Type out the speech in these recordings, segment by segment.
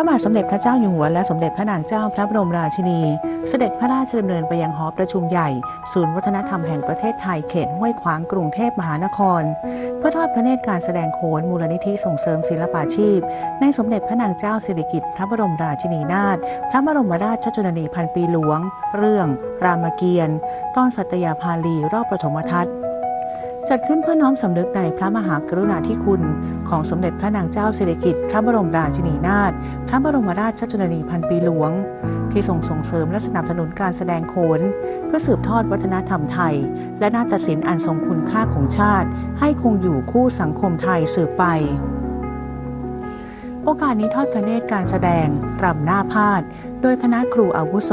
ระบาทสมเด็จพระเจ้าอยู่หัวและสมเด็จพระนางเจ้าพระบรมราชินี เสด็จพระราชดำเนินไปยังหอประชุมใหญ่ ศูนย์วัฒนธรรมแห่งประเทศไทยเขตห้วยขวางกรุงเทพมหานคร เพื่อทอดพระเนตรการแสดงโขนมูลนิธิส่งเสริมศิลปาชีพ ในสมเด็จพระนางเจ้าสิริกิติ์พระบรมราชินีนาถพระบรมราชชนนีพันปีหลวง เรื่อง รามเกียรติ์ตอนสัตยาภาลีรอบปฐมทัศน์ จัดขึ้นเพื่อน้อมสำนึกในพระมหากรุณาธิคุณ ของสมเด็จพระนางเจ้าสิริกิติ์พระบรมราชินีนาถพระบรมราชชนนีพันปีหลวง ที่ทรงส่งเสริมและสนับสนุนการแสดงโขน เพื่อสืบทอดวัฒนธรรมไทย และนาฏศิลป์อันทรงคุณค่าของชาติ ให้คงอยู่คู่สังคมไทยสืบไปโอกาสนี้ทอดพระเนตรการแสดงรำหน้าพาด โดยคณะครูอาวุโส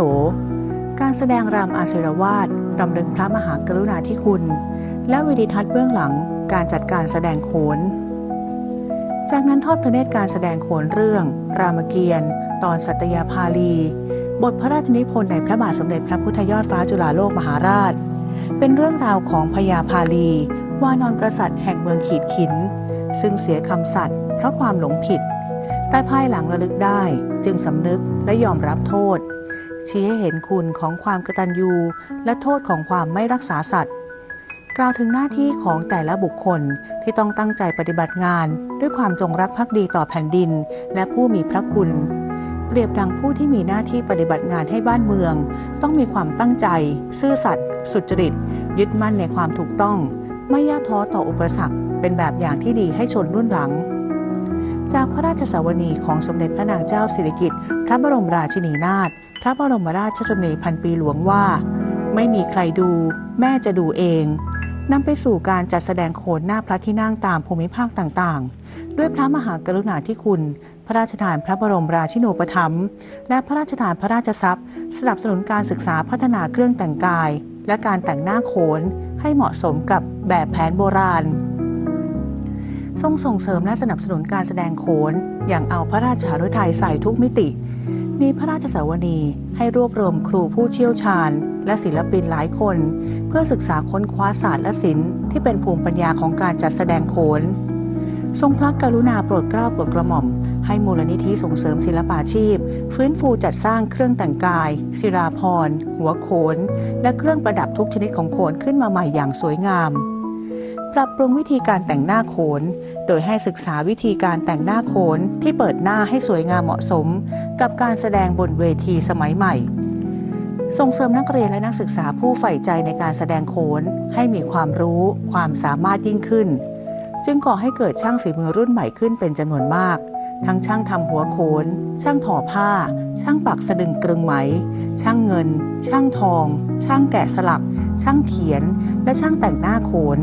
การแสดงรำอาศิรวาสรำลึกพระมหากรุณาธิคุณ และวิดิทัศน์เบื้องหลังการจัดการแสดงโขน จากนั้นทอดพระเนตรการแสดงโขนเรื่อง รามเกียรติ์ตอนสัตยาภาลี บทพระราชนิพนธ์ในพระบาทสมเด็จพระพุทธยอดฟ้าจุฬาโลกมหาราช เป็นเรื่องราวของพญาภาลี วานอนกษัตริย์แห่งเมืองขีดขิน ซึ่งเสียคำสัตย์เพราะความหลงผิด แต่ภายหลังระลึกได้จึงสำนึกและยอมรับโทษชี้ให้เห็นคุณของความกตัญญูและโทษของความไม่รักษาสัตว์ กล่าวถึงหน้าที่ของแต่ละบุคคลที่ต้องตั้งใจปฏิบัติงาน ด้วยความจงรักภักดีต่อแผ่นดิน และผู้มีพระคุณ เปรียบดังผู้ที่มีหน้าที่ปฏิบัติงานให้บ้านเมือง ต้องมีความตั้งใจ ซื่อสัตย์สุจริต ยึดมั่นในความถูกต้อง ไม่ย่อท้อต่ออุปสรรค เป็นแบบอย่างที่ดีให้ชนรุ่นหลัง จากพระราชสวนีของสมเด็จพระนางเจ้าสิริกิติ์พระบรมราชินีนาถพระบรมราชชนนีพันปีหลวงว่า ไม่มีใครดู แม่จะดูเอง นำไปสู่การจัดแสดงโขนหน้าพระที่นั่งตามภูมิภาคต่างๆ ด้วยพระมหากรุณาธิคุณ พระราชทานพระบรมราชินูปถัมภ์และพระราชทานพระราชทรัพย์ สนับสนุนการศึกษาพัฒนาเครื่องแต่งกาย และการแต่งหน้าโขนให้เหมาะสมกับแบบแผนโบราณ ทรงส่งเสริมและสนับสนุนการแสดงโขนอย่างเอาพระราชาฤทัยใส่ทุกมิติ มีพระราชสวนีให้รวบรวมครูผู้เชี่ยวชาญ และศิลปินหลายคน เพื่อศึกษาค้นคว้าศาสตร์และศิลป์ที่เป็นภูมิปัญญาของการจัดแสดงโขน ทรงพระกรุณาโปรดเกล้าโปรดกระหม่อม ให้มูลนิธิส่งเสริมศิลปาชีพ ฟื้นฟูจัดสร้างเครื่องแต่งกาย ศิราพรหัวโขน และเครื่องประดับทุกชนิดของโขนขึ้นมาใหม่อย่างสวยงาม ปรับปรุงวิธีการแต่งหน้าโขน โดยให้ศึกษาวิธีการแต่งหน้าโขนที่เปิดหน้าให้สวยงามเหมาะสม กับการแสดงบนเวทีสมัยใหม่ ส่งเสริมนักเรียนและนักศึกษาผู้ใฝ่ใจในการแสดงโขนให้มีความรู้ความสามารถยิ่งขึ้น จึงก่อให้เกิดช่างฝีมือรุ่นใหม่ขึ้นเป็นจำนวนมากทั้งช่างทำหัวโขน ช่างถอผ้า ช่างปักสะดึงกรึงไหม ช่างเงิน ช่างทอง ช่างแกะสลัก ช่างเขียน และช่างแต่งหน้าโขน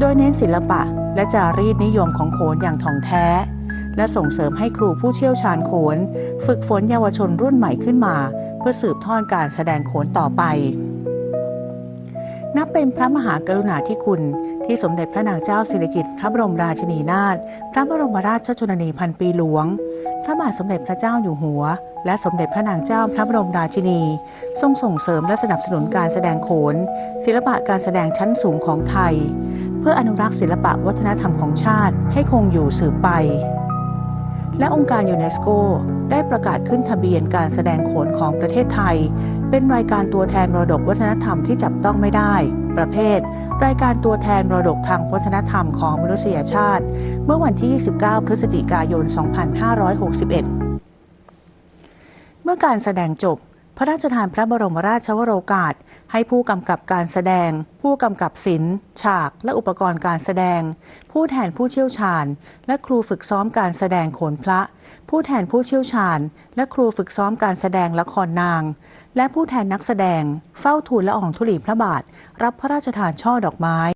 โดยเน้นศิลปะและจารีตนิยมของโขนอย่างถ่องแท้ และส่งเสริมให้ครูผู้เชี่ยวชาญโขน ฝึกฝนเยาวชนรุ่นใหม่ขึ้นมา เพื่อสืบทอดการแสดงโขนต่อไป นับเป็นพระมหากรุณาธิคุณ ที่สมเด็จพระนางเจ้าสิริกิติ์พระบรมราชินีนาถพระบรมราชชนนีพันปีหลวง พระบาทสมเด็จพระเจ้าอยู่หัว และสมเด็จพระนางเจ้าพระบรมราชินี ทรงส่งเสริมและสนับสนุนการแสดงโขน ศิลปะการแสดงชั้นสูงของไทย เพื่ออนุรักษ์ศิลปะวัฒนธรรมของชาติให้คงอยู่สืบไป และองค์การยูเนสโกได้ประกาศขึ้นทะเบียนการแสดงโขนของประเทศไทย เป็นรายการตัวแทนมรดกวัฒนธรรมที่จับต้องไม่ได้ ประเภท รายการตัวแทนมรดกทางวัฒนธรรมของมนุษยชาติ เมื่อวันที่ 29 พฤศจิกายน 2561 เมื่อการแสดงจบ พระราชทานพระบรมราชวโรกาส ให้ผู้กำกับการแสดง ผู้กำกับศิลป์ฉาก และอุปกรณ์การแสดง ผู้แทนผู้เชี่ยวชาญ และครูฝึกซ้อมการแสดงโขนพระ ผู้แทนผู้เชี่ยวชาญ และครูฝึกซ้อมการแสดงละครนาง และผู้แทนนักแสดง เฝ้าทูลละอองธุลีพระบาท รับพระราชทานช่อดอกไม้